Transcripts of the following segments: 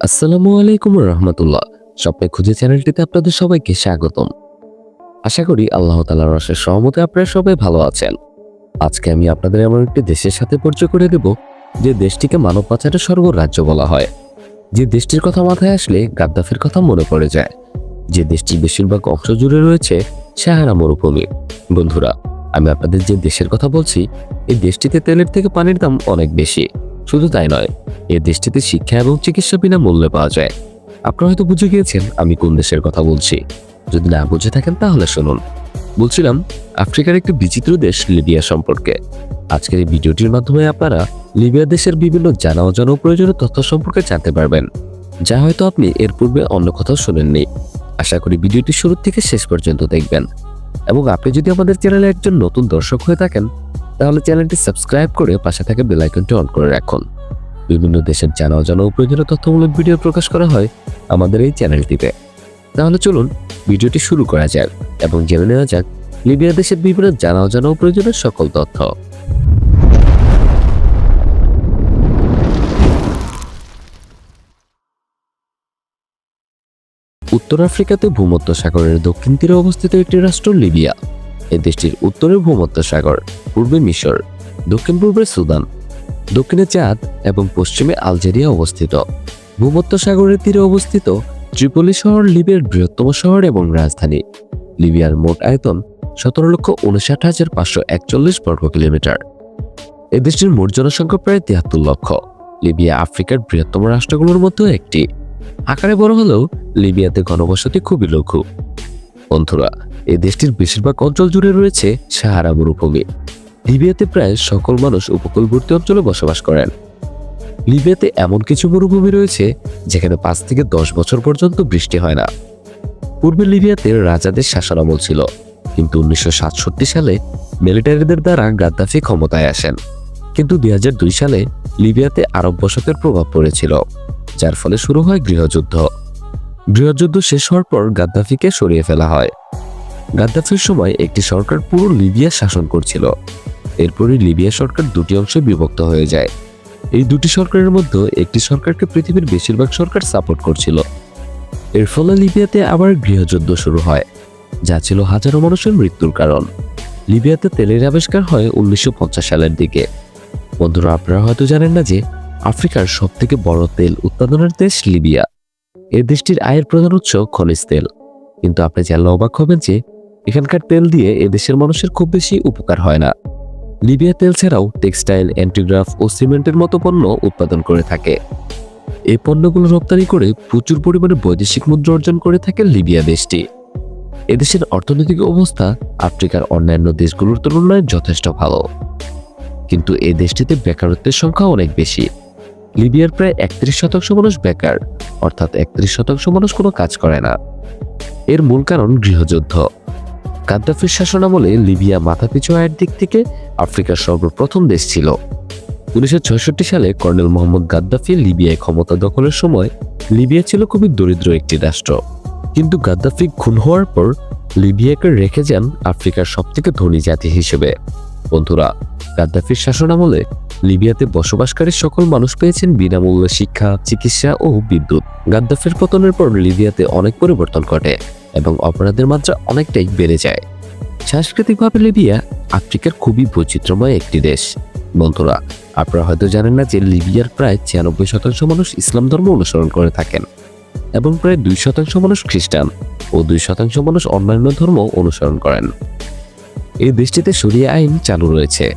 আসসালামু আলাইকুম রহমতুল্লাহ। স্বপ্নে খুঁজে চ্যানেলটিতে আপনাদের সবাইকে স্বাগতম। আশা করি আল্লাহ তালার রসের সহমতে আপনারা সবাই ভালো আছেন। আজকে আমি আপনাদের এমন একটি দেশের সাথে পরিচয় করে দেব, যে দেশটিকে মানব পাচারের স্বর্গ রাজ্য বলা হয়। যে দেশটির কথা মাথায় আসলে গাদ্দাফের কথা মনে পড়ে যায়। যে দেশটির বেশিরভাগ অংশ জুড়ে রয়েছে সাহারা মরুভূমি। বন্ধুরা, আমি আপনাদের যে দেশের কথা বলছি, এই দেশটিতে তেলের থেকে পানির দাম অনেক বেশি। শুধু তাই নয়, এ দেশটিতে শিক্ষা এবং চিকিৎসা বিনা মূল্যে পাওয়া যায়। আপনারা হয়তো বুঝে গিয়েছেন আমি কোন দেশের কথা বলছি। যদি না বুঝে থাকেন তাহলে শুনুন। বলছিলাম, আফ্রিকার একটি বিচিত্র দেশ লিবিয়া সম্পর্কে। আজকের এই ভিডিওটির মাধ্যমে আপনারা লিবিয়া দেশের বিভিন্ন জানা অজানা প্রয়োজনীয় তথ্য সম্পর্কে জানতে পারবেন, যা হয়তো আপনি এর পূর্বে অন্য কোথাও শোনেননি। আশা করি ভিডিওটি শুরু থেকে শেষ পর্যন্ত দেখবেন। এবং আপনি যদি আমাদের চ্যানেলে একজন নতুন দর্শক হয়ে থাকেন তাহলে চ্যানেলটি সাবস্ক্রাইব করে পাশে থাকা বেল আইকনটি অন করে রাখুন। বিভিন্ন দেশের জানা অজানা প্রয়োজনীয় তথ্যমূলক ভিডিও প্রকাশ করা হয় আমাদের এই চ্যানেলটিতে। তাহলে চলুন ভিডিওটি শুরু করা যাক এবং জেনে নেওয়া যাক লিবিয়া দেশের বিভিন্ন জানা অজানা ও প্রয়োজনীয় সকল তথ্য। উত্তর আফ্রিকাতে ভূমধ্য সাগরের দক্ষিণ তীরে অবস্থিত একটি রাষ্ট্র লিবিয়া। এই দেশটির উত্তরে ভূমধ্য সাগর পূর্বে মিশর, দক্ষিণ পূর্বে সুদান, দক্ষিণে চাঁদ এবং পশ্চিমে আলজেরিয়া অবস্থিত। ভূমধ্য সাগরের তীরে অবস্থিত ত্রিপলি শহর লিবিয়ার বৃহত্তম শহর এবং রাজধানী। লিবিয়ার মোট আয়তন সতেরো লক্ষ উনষাট হাজার পাঁচশো একচল্লিশ বর্গ কিলোমিটার। এ দেশটির মোট জনসংখ্যা প্রায় তিয়াত্তর লক্ষ। লিবিয়া আফ্রিকার বৃহত্তম রাষ্ট্রগুলোর মধ্যে একটি। আকারে বড় হলেও লিবিয়াতে ঘনবসতি খুবই লঘু। বন্ধুরা এই দেশটির বেশিরভাগ অঞ্চল জুড়ে রয়েছে সাহারা মরুভূমি। লিবিয়াতে প্রায় সকল মানুষ উপকূলবর্তী অঞ্চলে বসবাস করেন। লিবিয়াতে এমন কিছু মরুভূমি রয়েছে যেখানে পাঁচ থেকে দশ বছর পর্যন্ত বৃষ্টি হয় না। পূর্বে লিবিয়াতে রাজাদের শাসনামল ছিল, কিন্তু উনিশশো সাতষট্টি সালে মিলিটারিদের দ্বারা গাদ্দাফি ক্ষমতায় আসেন। কিন্তু দুই হাজার দুই সালে লিবিয়াতে আরব বসতের প্রভাব পড়েছিল, যার ফলে শুরু হয় গৃহযুদ্ধ। গৃহযুদ্ধ শেষ হওয়ার পর গাদ্দাফিকে সরিয়ে ফেলা হয়। গাদ্দাফির সময় একটি সরকার পুরো লিবিয়া শাসন করছিল। এরপরই লিবিয়া সরকার দুটি অংশে বিভক্ত হয়ে যায়। এই দুটি সরকারের মধ্যে একটি সরকারকে পৃথিবীর বেশিরভাগ সরকার সাপোর্ট করছিল। এর ফলে লিবিয়াতে আবার গৃহযুদ্ধ শুরু হয়, যা ছিল হাজারো মানুষের মৃত্যুর কারণ। লিবিয়াতে তেলের আবিষ্কার হয় উনিশশো পঞ্চাশ সালের দিকে। বন্ধুরা, আপনারা হয়তো জানেন না যে আফ্রিকার সব থেকে বড় তেল উৎপাদনের দেশ লিবিয়া। এ দেশটির আয়ের প্রধান উৎস খনিজ তেল। কিন্তু আপনি জানলে অবাক হবেন যে এখানকার তেল দিয়ে এ দেশের মানুষের খুব বেশি উপকার হয় না। লিবিয়া তেল ছাড়াও টেক্সটাইল, অ্যান্টিগ্রাফ ও সিমেন্টের মতো পণ্য উৎপাদন করে থাকে। এই পণ্যগুলো রপ্তানি করে প্রচুর পরিমাণে বৈদেশিক মুদ্রা অর্জন করে থাকে লিবিয়া দেশটি। এদেশের অর্থনৈতিক অবস্থা আফ্রিকার অন্যান্য দেশগুলোর তুলনায় যথেষ্ট ভালো। কিন্তু এই দেশটিতে বেকারত্বের সংখ্যা অনেক বেশি। লিবিয়ার প্রায় একত্রিশ শতাংশ মানুষ বেকার, অর্থাৎ একত্রিশ শতাংশ মানুষ কোনো কাজ করে না। এর মূল কারণ গৃহযুদ্ধ। গাদ্দাফির শাসনামলে লিবিয়া মাথাপিছু আয়ের দিক থেকে আফ্রিকার সর্বপ্রথম দেশ ছিল। উনিশশো সালে কর্নেল মোহাম্মদ গাদ্দাফি লিবিয়ায় ক্ষমতা দখলের সময় লিবিয়া ছিল খুবই দরিদ্র একটি রাষ্ট্র। কিন্তু গাদ্দাফি খুন হওয়ার পর লিবিয়াকে রেখে যান আফ্রিকার সবথেকে ধনী জাতি হিসেবে। বন্ধুরা, গাদ্দাফির শাসনামলে লিবিয়াতে বসবাসকারী সকল মানুষ পেয়েছেন বিনামূল্যে শিক্ষা, চিকিৎসা ও বিদ্যুৎ। গাদ্দাফির পতনের পর লিবিয়াতে অনেক পরিবর্তন ঘটে। এবং অপরাধের মাত্রা অনেকটাই বেড়ে যায়। সাংস্কৃতিকভাবে লিবিয়া আফ্রিকার খুবই বৈচিত্র্যময় একটি দেশ। বন্ধুরা, আপনারা হয়তো জানেন না যে লিবিয়ার প্রায় ছিয়ানব্বই শতাংশ মানুষ ইসলাম ধর্ম অনুসরণ করে থাকেন এবং প্রায় দুই শতাংশ মানুষ খ্রিস্টান ও দুই শতাংশ মানুষ অন্যান্য ধর্ম অনুসরণ করেন। এই দেশটিতে সরিয়া আইন চালু রয়েছে।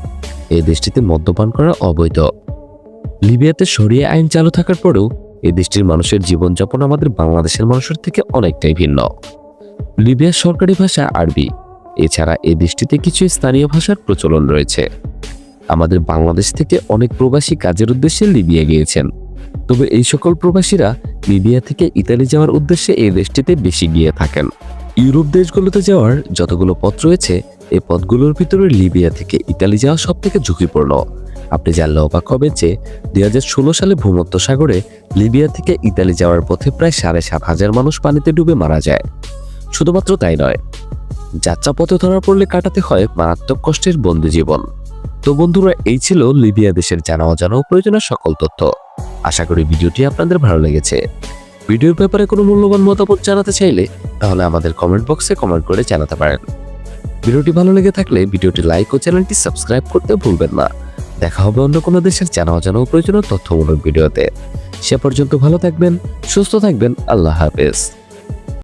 এই দেশটিতে মদ্যপান করা অবৈধ। লিবিয়াতে সরিয়া আইন চালু থাকার পরেও এই দেশটির মানুষের জীবনযাপন আমাদের বাংলাদেশের মানুষের থেকে অনেকটাই ভিন্ন। লিবিয়ার সরকারি ভাষা আরবি। এছাড়া এ দেশটিতে কিছু স্থানীয় ভাষার প্রচলন রয়েছে। আমাদের বাংলাদেশ থেকে অনেক প্রবাসী কাজের উদ্দেশ্যে লিবিয়া গিয়েছেন। তবে এই সকল প্রবাসীরা লিবিয়া থেকে ইতালি যাওয়ার উদ্দেশ্যে এই দেশটিতে বেশি গিয়ে থাকেন। ইউরোপ দেশগুলোতে যাওয়ার যতগুলো পথ রয়েছে এই পথগুলোর ভিতরে লিবিয়া থেকে ইতালি যাওয়া সব থেকে ঝুঁকিপূর্ণ। আপনি জানলে অবাক হবেন যে, দুই হাজার ষোলো সালে ভূমধ্য সাগরে লিবিয়া থেকে ইতালি যাওয়ার পথে প্রায় সাড়ে সাত হাজার মানুষ পানিতে ডুবে মারা যায়। শুধুমাত্র তাই নয় যাত্রা পথে ধরা পড়লে কাটাতে হয় মারাত্মক কষ্টের বন্দি জীবন। তো বন্ধুরা, এই ছিল লিবিয়া দেশের জানা অজানা প্রয়োজনের সকল তথ্য। আশা করি ভিডিওটি আপনাদের ভালো লেগেছে। ভিডিওর ব্যাপারে কোনো মূল্যবান মতামত জানাতে চাইলে তাহলে আমাদের কমেন্ট বক্সে কমেন্ট করে জানাতে পারেন। ভিডিওটি ভালো লেগে থাকলে ভিডিওটি লাইক ও চ্যানেলটি সাবস্ক্রাইব করতে ভুলবেন না। দেখা হবে অন্য কোনো দেশের জানা অজানা প্রয়োজনীয় তথ্যমূলক ভিডিওতে। সে পর্যন্ত ভালো থাকবেন, সুস্থ থাকবেন, আল্লাহ হাফেজ।